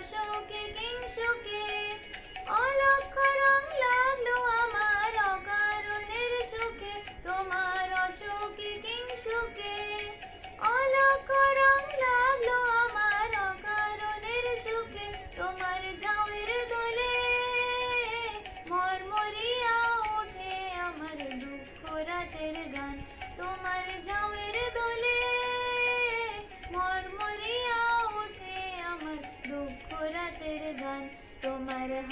অশোকে কিংসুকে অলক্ষ রং লাগল আমার অকারণের সুখে। তোমার অশোকে কিংসুকে অলক্ষ রং লাগল আমার অকারণের সুখে। তোমার জামের দোলে মরমরিয়া ওঠে আমার দুঃখ রাতের গান। তোমার জামের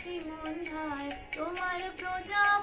উদাসী মন্ধায় তোমার প্রজাপতির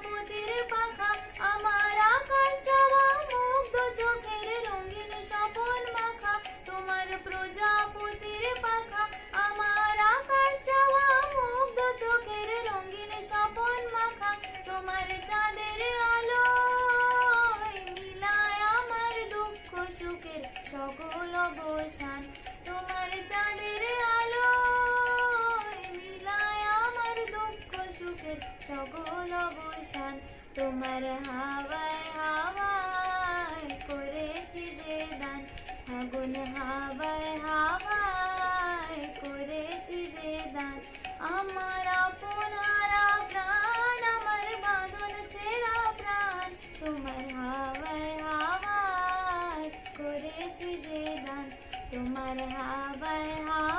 সকল অবসান তোমার হাওয়ায় হাওয়ায় করেছি যে দান। আগুন হাওয়ায় হাওয়ায় করেছি যে দান। আমার আপনারা প্রাণ, আমার বাঁধন ছেড়া প্রাণ, তোমার হাওয়ায় হাওয়ায় করেছি যে দান। তোমার হাওয়ায় হাওয়ায়